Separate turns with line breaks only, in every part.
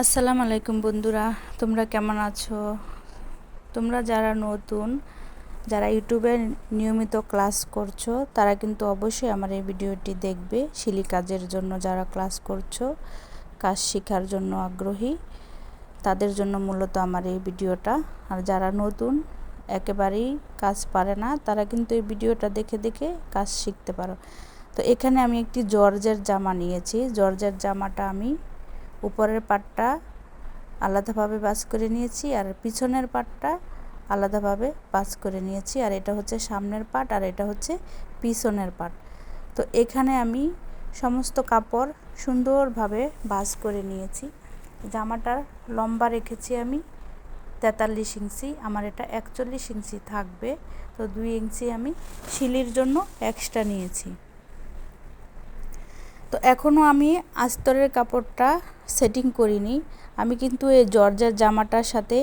আসসালামু আলাইকুম বন্ধুরা, তোমরা কেমন আছো? তোমরা যারা নতুন, যারা ইউটিউবে নিয়মিত ক্লাস করছ, তারা কিন্তু অবশ্যই আমার এই ভিডিওটি দেখবে। শিলি কাজের জন্য যারা ক্লাস করছ, কাজ শেখার জন্য আগ্রহী, তাদের জন্য মূলত আমার এই ভিডিওটা। আর যারা নতুন, একেবারেই কাজ পারে না, তারা কিন্তু এই ভিডিওটা দেখে দেখে কাজ শিখতে পারো। তো এখানে আমি একটি জর্জের জামা নিয়েছি। জর্জের জামাটা আমি উপরের পাটটা আলাদাভাবে বাস করে নিয়েছি আর পিছনের পাটটা আলাদাভাবে বাস করে নিয়েছি। আর এটা হচ্ছে সামনের পাট আর এটা হচ্ছে পিছনের পাট। তো এখানে আমি সমস্ত কাপড় সুন্দরভাবে বাস করে নিয়েছি। জামাটার লম্বা রেখেছি আমি তেতাল্লিশ ইঞ্চি, আমার এটা একচল্লিশ ইঞ্চি থাকবে। তো দুই ইঞ্চি আমি শিলির জন্য এক্সট্রা নিয়েছি। তো এখনও আমি আস্তরের কাপড়টা সেটিং করিনি। আমি কিন্তু এই জর্জার জামাটার সাথে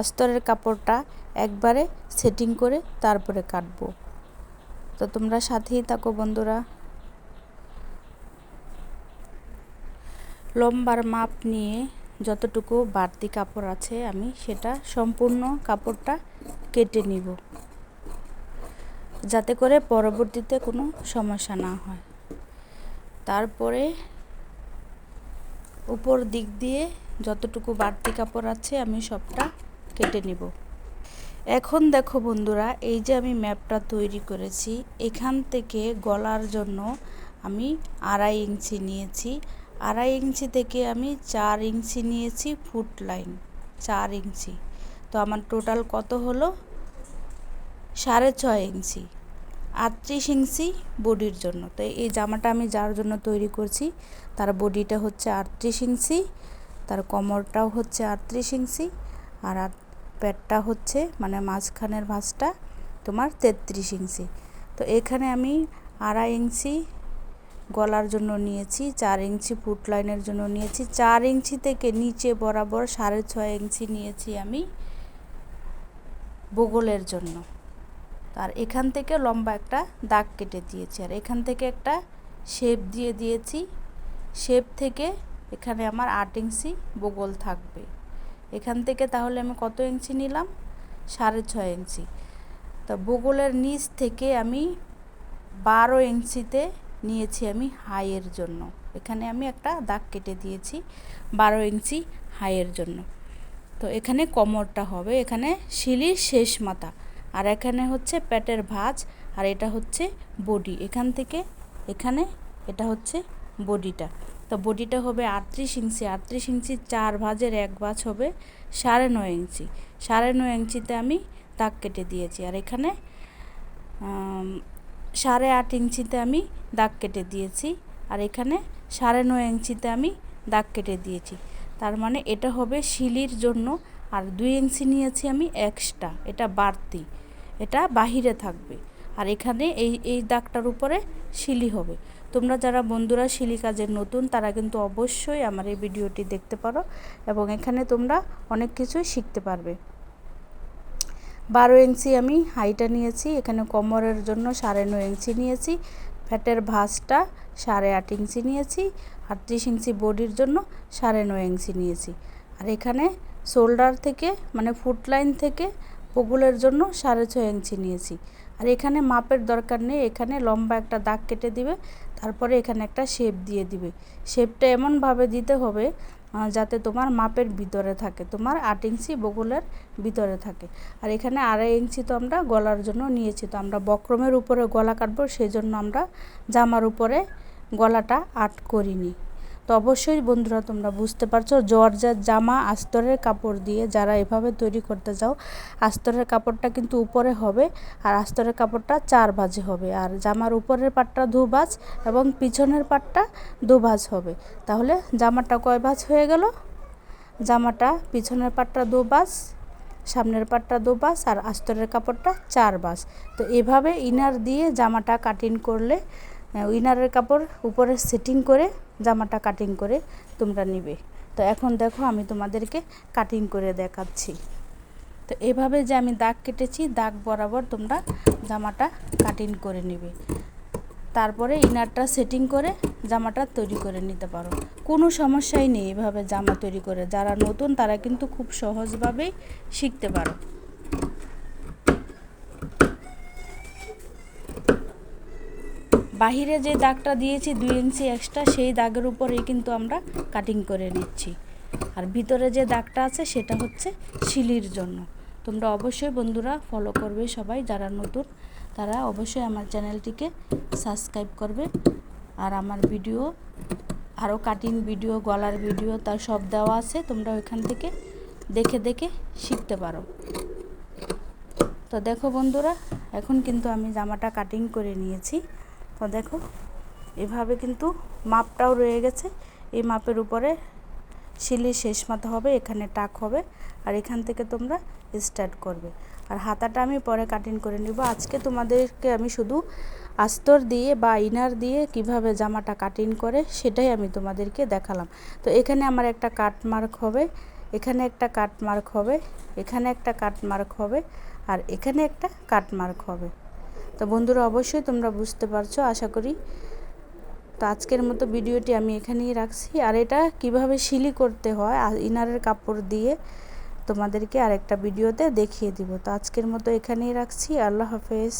আস্তরের কাপড়টা একবারে সেটিং করে তারপরে কাটবো। তো তোমরা সাথেই থাকো বন্ধুরা। লম্বার মাপ নিয়ে যতটুকু বাড়তি কাপড় আছে আমি সেটা সম্পূর্ণ কাপড়টা কেটে নিব। যাতে করে পরবর্তীতে কোনো সমস্যা না হয়। তারপরে উপর দিক দিয়ে যতটুকু বাড়তি কাপড় আছে আমি সবটা কেটে নিব। এখন দেখো বন্ধুরা, এই যে আমি ম্যাপটা তৈরি করেছি, এখান থেকে গলার জন্য আমি আড়াই ইঞ্চি নিয়েছি। আড়াই ইঞ্চি থেকে আমি চার ইঞ্চি নিয়েছি ফুট লাইন, চার ইঞ্চি। তো আমার টোটাল কত হলো? সাড়ে ছয় ইঞ্চি। আটত্রিশ ইঞ্চি বডির জন্য। তো এই জামাটা আমি যার জন্য তৈরি করছি, তার বডিটা হচ্ছে আটত্রিশ ইঞ্চি, তার কোমরটাও হচ্ছে আটত্রিশ ইঞ্চি, আর প্যাটটা হচ্ছে মানে মাঝখানের ভাঁজটা তোমার তেত্রিশ ইঞ্চি। তো এখানে আমি আড়াই ইঞ্চি গলার জন্য নিয়েছি, চার ইঞ্চি ফুট লাইনের জন্য নিয়েছি, চার ইঞ্চি থেকে নিচে বরাবর সাড়ে ছয় ইঞ্চি নিয়েছি আমি বগলের জন্য। আর এখান থেকে লম্বা একটা দাগ কেটে দিয়েছি। আর এখান থেকে একটা শেপ দিয়ে দিয়েছি। শেপ থেকে এখানে আমার আট ইঞ্চি বগল থাকবে। এখান থেকে তাহলে আমি কত ইঞ্চি নিলাম? সাড়ে ছয় ইঞ্চি। তো বগলের নিচ থেকে আমি বারো ইঞ্চিতে নিয়েছি আমি হাইয়ের জন্য। এখানে আমি একটা দাগ কেটে দিয়েছি বারো ইঞ্চি হাইয়ের জন্য। তো এখানে কমরটা হবে। এখানে শিলির শেষ মাথা। আর এখানে হচ্ছে পেটের ভাঁজ, আর এটা হচ্ছে বডি। এখান থেকে এখানে এটা হচ্ছে বডিটা। তো বডিটা হবে আটত্রিশ ইঞ্চি। আটত্রিশ ইঞ্চি চার ভাঁজের এক ভাঁজ হবে সাড়ে নয় ইঞ্চি। সাড়ে নয় ইঞ্চিতে আমি দাগ কেটে দিয়েছি। আর এখানে সাড়ে আট ইঞ্চিতে আমি দাগ কেটে দিয়েছি। আর এখানে সাড়ে নয় ইঞ্চিতে আমি দাগ কেটে দিয়েছি। তার মানে এটা হবে শিলির জন্য আর দুই ইঞ্চি নিয়েছি আমি এক্সট্রা, এটা বাড়তি, এটা বাহিরে থাকবে। আর এখানে এই এই দাগটার উপরে শিলি হবে। তোমরা যারা বন্ধুরা শিলি কাজের নতুন, তারা কিন্তু অবশ্যই আমার এই ভিডিওটি দেখতে পারো এবং এখানে তোমরা অনেক কিছুই শিখতে পারবে। বারো ইঞ্চি আমি হাইটা নিয়েছি, এখানে কোমরের জন্য সাড়ে নয় ইঞ্চি নিয়েছি, ফ্যাটের ভাঁজটা সাড়ে আট ইঞ্চি নিয়েছি আটত্রিশ ইঞ্চি বডির জন্য সাড়ে নয় ইঞ্চি নিয়েছি। আর এখানে শোল্ডার থেকে মানে ফুট লাইন থেকে বগুলের জন্য সাড়ে ছয় ইঞ্চি নিয়েছি। আর এখানে মাপের দরকার নেই, এখানে লম্বা একটা দাগ কেটে দিবে, তারপরে এখানে একটা শেপ দিয়ে দিবে। শেপটা এমনভাবে দিতে হবে যাতে তোমার মাপের ভিতরে থাকে, তোমার আট ইঞ্চি বগুলের ভিতরে থাকে। আর এখানে আড়াই ইঞ্চি তো আমরা গলার জন্য নিয়েছি, তো আমরা বক্রমের উপরে গলা কাটবো সেই জন্য আমরা জামার উপরে গলাটা আট করিনি। তো অবশ্যই বন্ধুরা তোমরা বুঝতে পারছ জর্জার জামা আস্তরের কাপড় দিয়ে যারা এভাবে তৈরি করতে যাও আস্তরের কাপড়টা কিন্তু উপরে হবে আর আস্তরের কাপড়টা চার বাজে হবে। আর জামার উপরের পাটটা দু বাজ এবং পিছনের পাটটা দু ভাজ হবে। তাহলে জামাটা কয় ভাজ হয়ে গেল? জামাটা পিছনের পাটটা দু বাজ সামনের পাটটা দু বাস আর আস্তরের কাপড়টা চার বাস তো এভাবে ইনার দিয়ে জামাটা কাটিং করলে উইনারের কাপড় উপরে সেটিং করে, জামাটা কাটিং করে তোমরা নিবে। তো এখন দেখো আমি তোমাদেরকে কাটিং করে দেখাচ্ছি। তো এভাবে যে আমি দাগ কেটেছি, দাগ বরাবর তোমরা জামাটা কাটিং করে নিবে। তারপরে ইনারটা সেটিং করে জামাটা তৈরি করে নিতে পারো। কোনো সমস্যাই নেই এভাবে জামা তৈরি করে। যারা নতুন, তারা কিন্তু খুব সহজভাবেই শিখতে পারো। বাহিরে যে দাগটা দিয়েছি দুই ইঞ্চি এক্সট্রা সেই দাগের উপরেই কিন্তু আমরা কাটিং করে নিচ্ছি। আর ভিতরে যে দাগটা আছে, সেটা হচ্ছে শিলির জন্য। তোমরা অবশ্যই বন্ধুরা ফলো করবে সবাই, যারা নতুন, তারা অবশ্যই আমার চ্যানেলটিকে সাবস্ক্রাইব করবে। আর আমার ভিডিও আরও কাটিং ভিডিও গলার ভিডিও তার সব দেওয়া আছে, তোমরা ওইখান থেকে দেখে দেখে শিখতে পারো। তো দেখো বন্ধুরা, এখন কিন্তু আমি জামাটা কাটিং করে নিয়েছি। তো দেখো, এভাবে কিন্তু মাপটাও রয়ে গেছে। এই মাপের উপরে শিলি শেষ মাথা হবে, এখানে টাক হবে, আর এখান থেকে তোমরা স্টার্ট করবে। আর হাতাটা আমি পরে কাটিং করে নিব। আজকে তোমাদেরকে আমি শুধু আস্তর দিয়ে বা ইনার দিয়ে কীভাবে জামাটা কাটিং করে সেটাই আমি তোমাদেরকে দেখালাম। তো এখানে আমার একটা কাট মার্ক হবে, এখানে একটা কাট মার্ক হবে, এখানে একটা কাট মার্ক হবে, আর এখানে একটা কাট মার্ক হবে। তো বন্ধুরা, অবশ্যই তোমরা বুঝতে পারছ, আশা করি। তো আজকের মতো ভিডিওটি আমি এখানেই রাখছি। আর এটা কীভাবে শিলি করতে হয় ইনারের কাপড় দিয়ে তোমাদেরকে আরেকটা ভিডিওতে দেখিয়ে দিব। তো আজকের মতো এখানেই রাখছি। আল্লাহ হাফেজ।